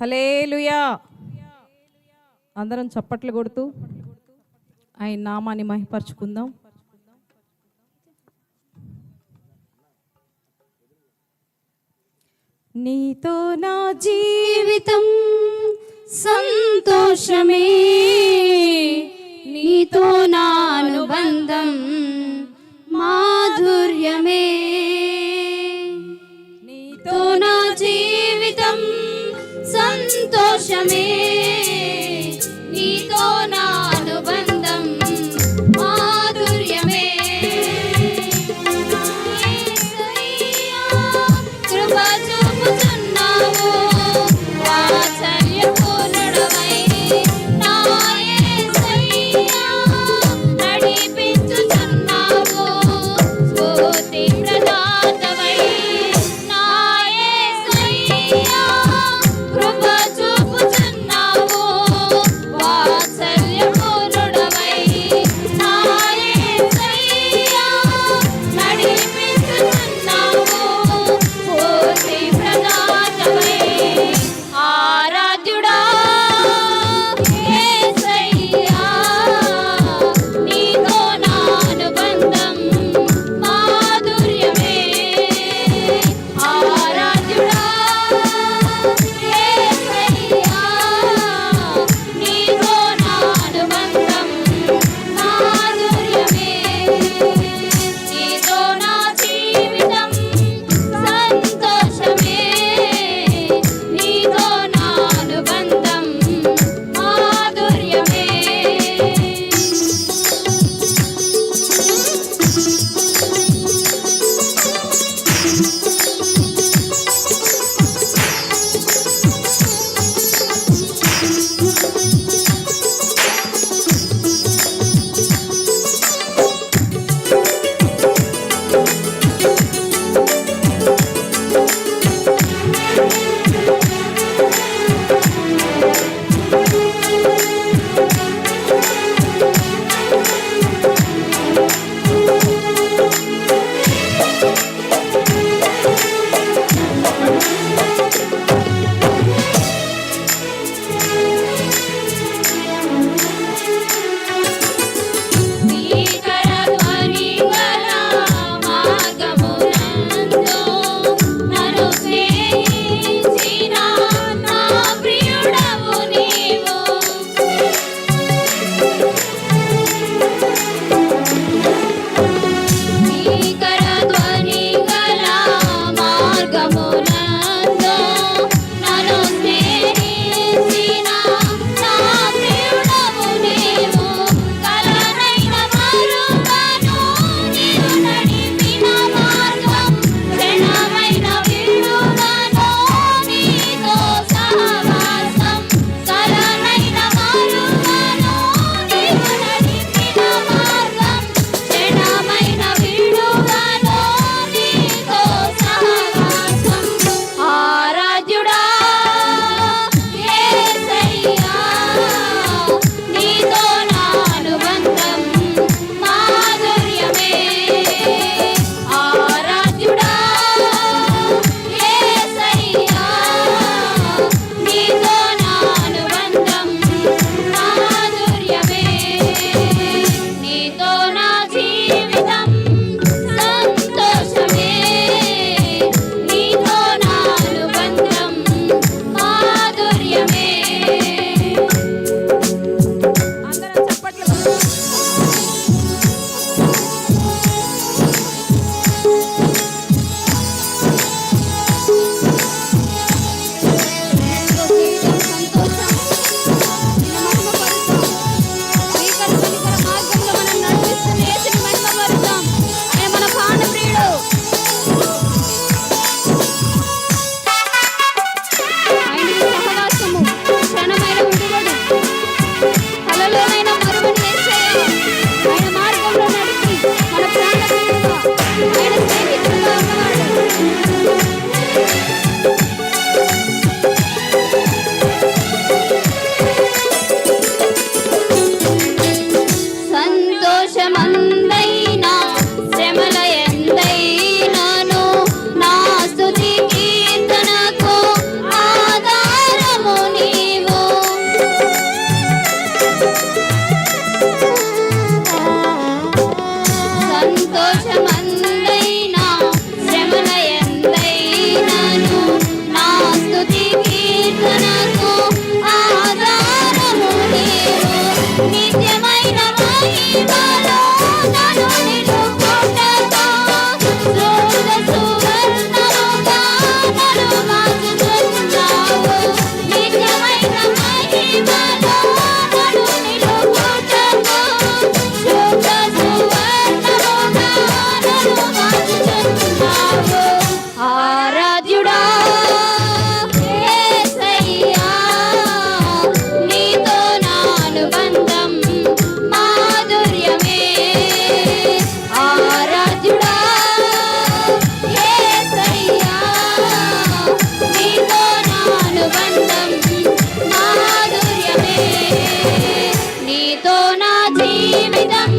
Hallelujah అందరం చప్పట్లు కొడుతూ ఆయన నామాన్ని మహిపరుచుకుందాం. నీతో నా జీవితం సంతోషమే. Leave it up.